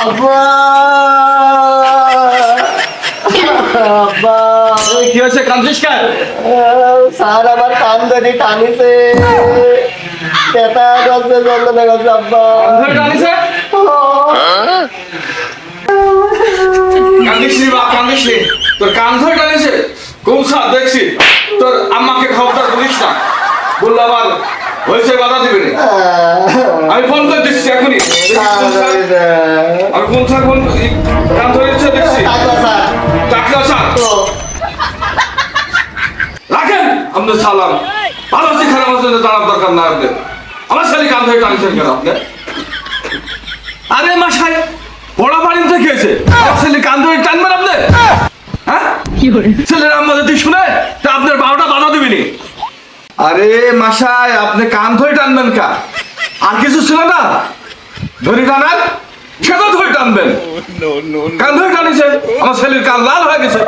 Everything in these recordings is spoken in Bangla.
আব্বা! আব্বা ওই কি হয়েছে কাঁদছিস কেন? স্যার আমার কান ধরে টানিছে। ব্যথা করছে যন্ত্রণা করছে আব্বা। ধরে টানিছে? কান্দিস বা কান্দিস তোর কান ধরে টানিছে? দেখছি। তোর আম্মাকে খবরদার বলিস না। বলল আবার হয়েছে বাধা দিবে না। আপনার সালাম। ভালো আছি খারাপ আছে জানার দরকার না আপনার। আমার ছেলে কান ধরে টানছেন কেন আপনি? আরে মাসাই বড় বাড়িতে খেয়েছে আমার ছেলে কান ধরে টানবেন আপনি? হ্যাঁ? ছেলের আম্মা যদি শুনে তা আপনার বারোটা বাধা দিবিনি। আরে মাসাই আপনি কান ধরে টানবেন কা? আর কিছু ছিল না? ধরে টানান সেটা ধরে টানবেন। কান ধরে টানিছে আমার ছেলের কান লাল হয়ে গেছে।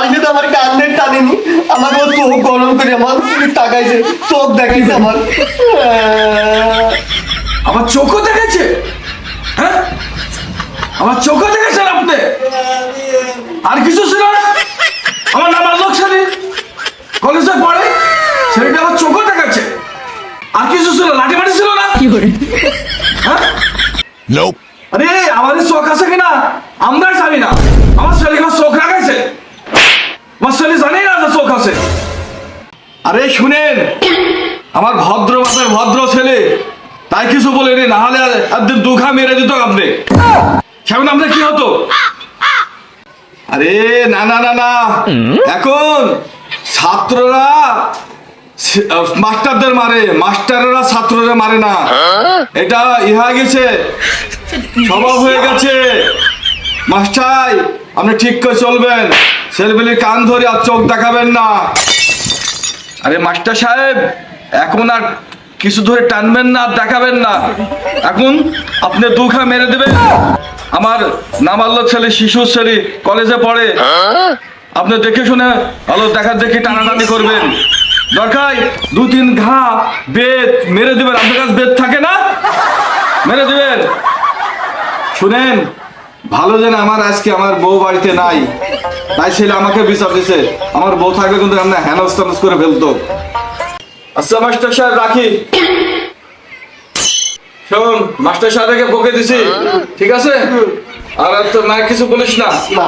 স্যার শুধু আমার কান ধরে টানেনি আমার ও চোখ গরম করে আমার তাকাইছে চোখ দেখাইছে আমার। আমার চোখও দেখেছে হ্যাঁ? আমার চোখও দেখেছেন আপনি? আর কিছু ছিল না? আমার নাম আল্লোক ছেলে কলেজে পড়ে ছেলেটা আমার চোখও দেখাচ্ছে। আর কিছু ছিল লাঠি মাটি ছিল না? হ্যাঁ? Nope. আরে আমাদের চোখ আছে কিনা? আমরা জানি না। আমার ছেলেকে আমার চোখ রাখাইছে আমার ছেলে জানে না যে চোখ আছে। আরে শুনেন, আমার ভদ্র বাপের ভদ্র ছেলে, তাই কিছু বলেনি না হলে একদিন দুখা মেরে দিত আপনি সেমন আপনার কি হতো? আরে না না না না। এখন ছাত্ররা মাস্টারদের মারে, মাস্টাররা ছাত্ররা মারে না। এটা ইহা গেছে, স্বভাব হয়ে গেছে। মাস্টার, আপনি ঠিক করে চলবেন। ছেলেবেলির কান ধরে আর চোখ দেখাবেন না। আরে মাস্টার সাহেব, এখন আর কিছু ধরে টানবেন না আর দেখাবেন না। এখন আপনি দুখা মেরে দেবেন। আমার নামাল্য ছেলে শিশু ছেলে কলেজে পড়ে। আপনি দেখে শুনে ভালো দেখার দেখি টানাটানি করবেন। দরকার দু তিন ঘা বেদ মেরে দেবেন। আপনার কাছে বেদ থাকে না? মেরে দেবেন। শুনেন ভালো যেন আমার আজকে আমার বউ বাড়িতে নাই। তাই ছেলে আমাকে বিচার দিছে। আমার বউ থাকবে কিন্তু আমরা হ্যানস ট্যানস করে ফেলতো। আচ্ছা মাস্টার সাহেব রাখি। শোন মাস্টার সাহেবকে বকে দিছি। ঠিক আছে? আর তো মায়ের কিছু বলিস না। না।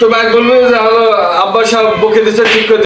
তো মায়ের বলবে যে আব্বা সাহেব বকে দিছে ঠিক করে